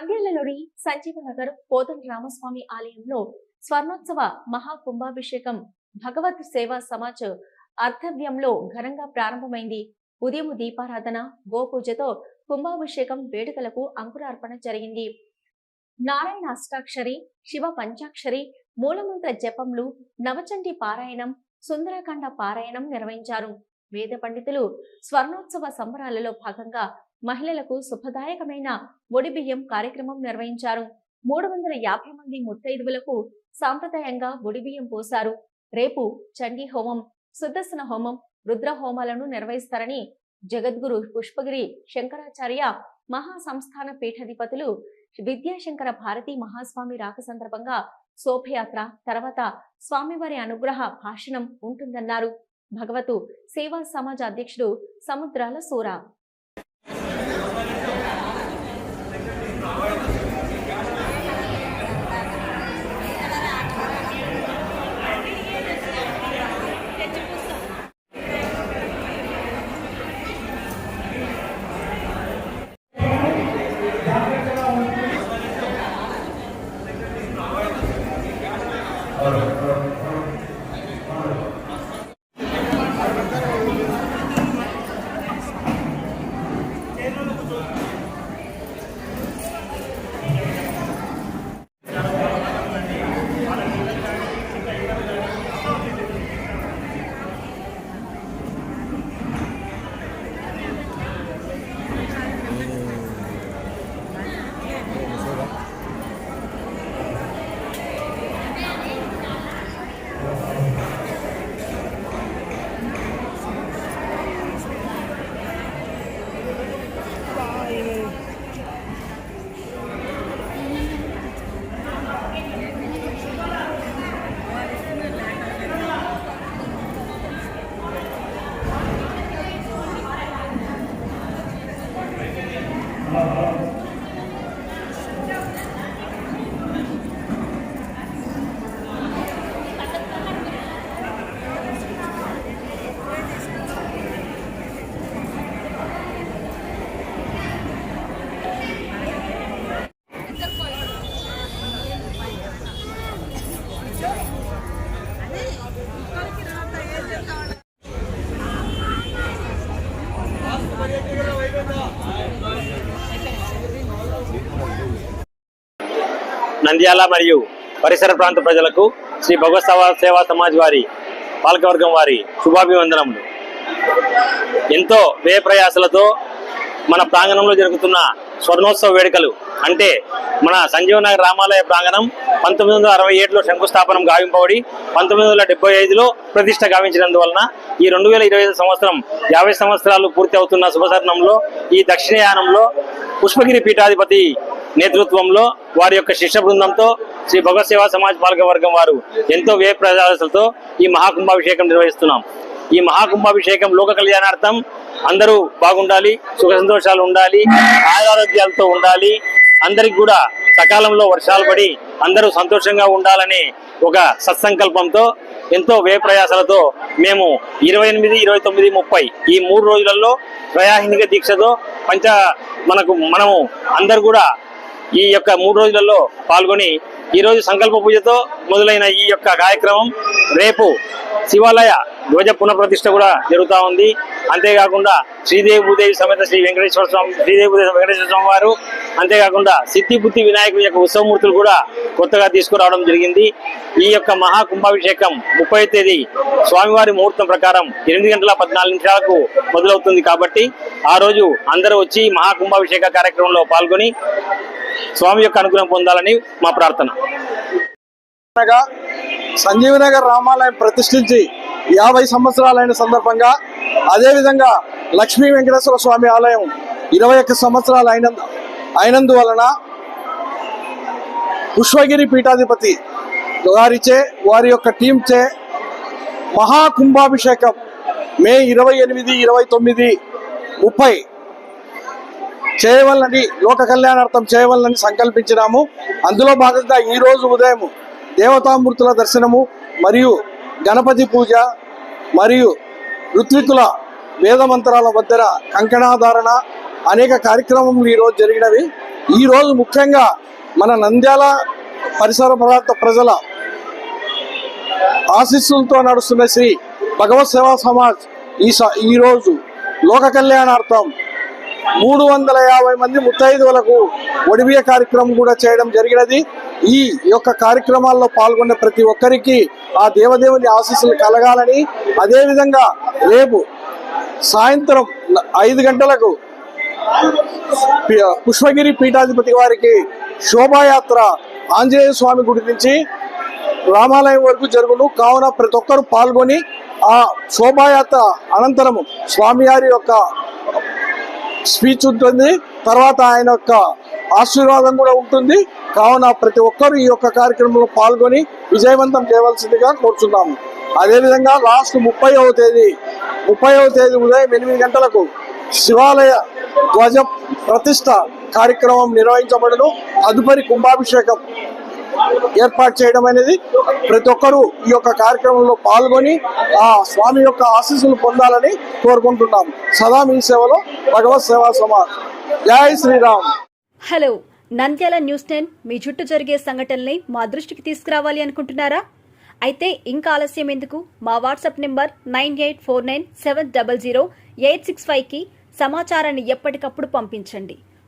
నంద్యాలలోని సంజీవనగర్ పోతం రామస్వామి ఆలయంలో స్వర్ణోత్సవ మహాకుంభాభిషేకం భగవత్ సేవా సమాజ్ అర్ధవ్యంలో ఘనంగా ప్రారంభమైంది. ఉదయం దీపారాధన గోపూజతో కుంభాభిషేకం వేడుకలకు అంకురార్పణ జరిగింది. నారాయణ అష్టాక్షరి శివ పంచాక్షరి మూలమంత్ర జపంలు నవచండి పారాయణం సుందరకాండ పారాయణం నిర్వహించారు. వేద పండితులు స్వర్ణోత్సవ సంబరాలలో భాగంగా మహిళలకు శుభదాయకమైన ఒడిబియ్యం కార్యక్రమం నిర్వహించారు. మూడు వందల యాభై మంది ముత్తైదువులకు సాంప్రదాయంగా ఒడిబియ్యం పోశారు. రేపు చండీ హోమం సుదర్శన హోమం రుద్ర హోమాలను నిర్వహిస్తారని జగద్గురు పుష్పగిరి శంకరాచార్య మహా సంస్థాన పీఠాధిపతులు విద్యాశంకర భారతి మహాస్వామి రాక సందర్భంగా శోభయాత్ర తర్వాత స్వామివారి అనుగ్రహ భాషణం ఉంటుందన్నారు. భగవతు సేవా సమాజ అధ్యక్షుడు సముద్రాల సూర. Amém. నంద్యాల మరియు పరిసర ప్రాంత ప్రజలకు శ్రీ భగవత్ సేవా- సమాజ్ వారి పాలకవర్గం వారి శుభాభివందనములు. ఎంతో వ్యయ ప్రయాసలతో మన ప్రాంగణంలో జరుగుతున్న స్వర్ణోత్సవ వేడుకలు అంటే మన సంజీవనగర్ రామాలయ ప్రాంగణం పంతొమ్మిది వందల అరవై ఏడులో శంకుస్థాపనం గావింపబడి పంతొమ్మిది వందల డెబ్బై ఐదులో ప్రతిష్ట గావించినందువలన ఈ రెండు వేల ఇరవై ఐదు సంవత్సరం యాభై సంవత్సరాలు పూర్తి అవుతున్న శుభసరణంలో ఈ దక్షిణయానంలో పుష్పగిరి పీఠాధిపతి నేతృత్వంలో వారి యొక్క శిష్య బృందంతో శ్రీ భగవత్ సేవా సమాజ్ పాలక వర్గం వారు ఎంతో వ్యయ ప్రజాలతో ఈ మహాకుంభాభిషేకం నిర్వహిస్తున్నాం. ఈ మహాకుంభాభిషేకం లోక కళ్యాణార్థం అందరూ బాగుండాలి సుఖ సంతోషాలు ఉండాలి ఆయురారోగ్యాలతో ఉండాలి. అందరికి కూడా సకాలంలో వర్షాలు పడి అందరూ సంతోషంగా ఉండాలనే ఒక సత్సంకల్పంతో ఎంతో వ్యయ ప్రయాసాలతో మేము ఇరవై ఎనిమిది ఇరవై తొమ్మిది ముప్పై ఈ మూడు రోజులలో ప్రయాహినిక దీక్షతో పంచ మనకు మనము అందరు కూడా ఈ యొక్క మూడు రోజులలో పాల్గొని ఈరోజు సంకల్ప పూజతో మొదలైన ఈ యొక్క కార్యక్రమం రేపు శివాలయ ధ్వజ పునఃప్రతిష్ఠ కూడా జరుగుతూ ఉంది. అంతేకాకుండా శ్రీదేవి భూదేవి సమేత శ్రీ వెంకటేశ్వర స్వామి శ్రీదేవి భూదేవి వెంకటేశ్వర స్వామి వారు అంతేకాకుండా సిద్ధిబుద్ధి వినాయకుడి యొక్క ఉత్సవమూర్తులు కూడా కొత్తగా తీసుకురావడం జరిగింది. ఈ యొక్క మహా కుంభాభిషేకం ముప్పై తేదీ స్వామివారి ముహూర్తం ప్రకారం ఎనిమిది గంటల పద్నాలుగు నిమిషాలకు మొదలవుతుంది కాబట్టి ఆ రోజు అందరూ వచ్చి మహా కుంభాభిషేక కార్యక్రమంలో పాల్గొని స్వామి యొక్క అనుగ్రహం పొందాలని మా ప్రార్థన. సంజీవనగర్ రామాలయం ప్రతిష్ఠించి యాభై సంవత్సరాలైన సందర్భంగా అదేవిధంగా లక్ష్మీ వెంకటేశ్వర స్వామి ఆలయం ఇరవై ఒక్క సంవత్సరాలు అయిన అయినందువలన పుష్పగిరి పీఠాధిపతి వారిచే వారి యొక్క టీంచే మహాకుంభాభిషేకం మే ఇరవై ఎనిమిది ఇరవై తొమ్మిది ముప్పై చేయవలనని లోక కళ్యాణార్థం చేయవలనని సంకల్పించినాము. అందులో భాగంగా ఈరోజు ఉదయం దేవతామూర్తుల దర్శనము మరియు గణపతి పూజ మరియు ఋత్వికుల వేదమంత్రాల మధ్యన కంకణాధారణ అనేక కార్యక్రమములు ఈరోజు జరిగినవి. ఈరోజు ముఖ్యంగా మన నంద్యాల పరిసర ప్రాంత ప్రజల ఆశీస్సులతో నడుస్తున్న శ్రీ భగవత్ సేవా సమాజ్ ఈ ఈరోజు ఈ రోజు లోక కళ్యాణార్థం మూడు వందల యాభై మంది ముత్తైదువులకు ఒడిబియ కార్యక్రమం కూడా చేయడం జరిగినది. ఈ యొక్క కార్యక్రమాల్లో పాల్గొన్న ప్రతి ఒక్కరికి ఆ దేవదేవుని ఆశీస్సులు కలగాలని అదేవిధంగా రేపు సాయంత్రం ఐదు గంటలకు పుష్పగిరి పీఠాధిపతి వారికి శోభాయాత్ర ఆంజనేయ స్వామి గుడి నుంచి రామాలయం వరకు జరుగును. కావున ప్రతి ఒక్కరు పాల్గొని ఆ శోభాయాత్ర అనంతరము స్వామివారి యొక్క స్పీచ్ ఉంటుంది. తర్వాత ఆయన యొక్క ఆశీర్వాదం కూడా ఉంటుంది. కావున ప్రతి ఒక్కరూ ఈ యొక్క కార్యక్రమంలో పాల్గొని విజయవంతం చేయవలసిందిగా కోరుచున్నాము. అదేవిధంగా లాస్ట్ ముప్పైవ తేదీ ముప్పైవ తేదీ ఉదయం ఎనిమిది గంటలకు శివాలయ ధ్వజ ప్రతిష్ట కార్యక్రమం నిర్వహించబడను. తదుపరి కుంభాభిషేకం ఏర్పాటు చేయడం అనేది ప్రతి ఒక్కరూ ఈ యొక్క కార్యక్రమంలో పాల్గొని ఆ స్వామి యొక్క ఆశీస్సులు పొందాలని కోరుకుంటున్నాం. సదా మీ సేవలో భగవత్ సేవా సమాజ్. జై Shriram. Hello Nandyal news ten మీ చుట్టూ జరిగే సంఘటనల్ని మా దృష్టికి తీసుకురావాలి అనుకుంటున్నారా? అయితే ఇంకా ఆలస్యం ఎందుకు? మా WhatsApp number nine eight four nine seven double zero eight six ఫైవ్కి సమాచారాన్ని ఎప్పటికప్పుడు పంపించండి.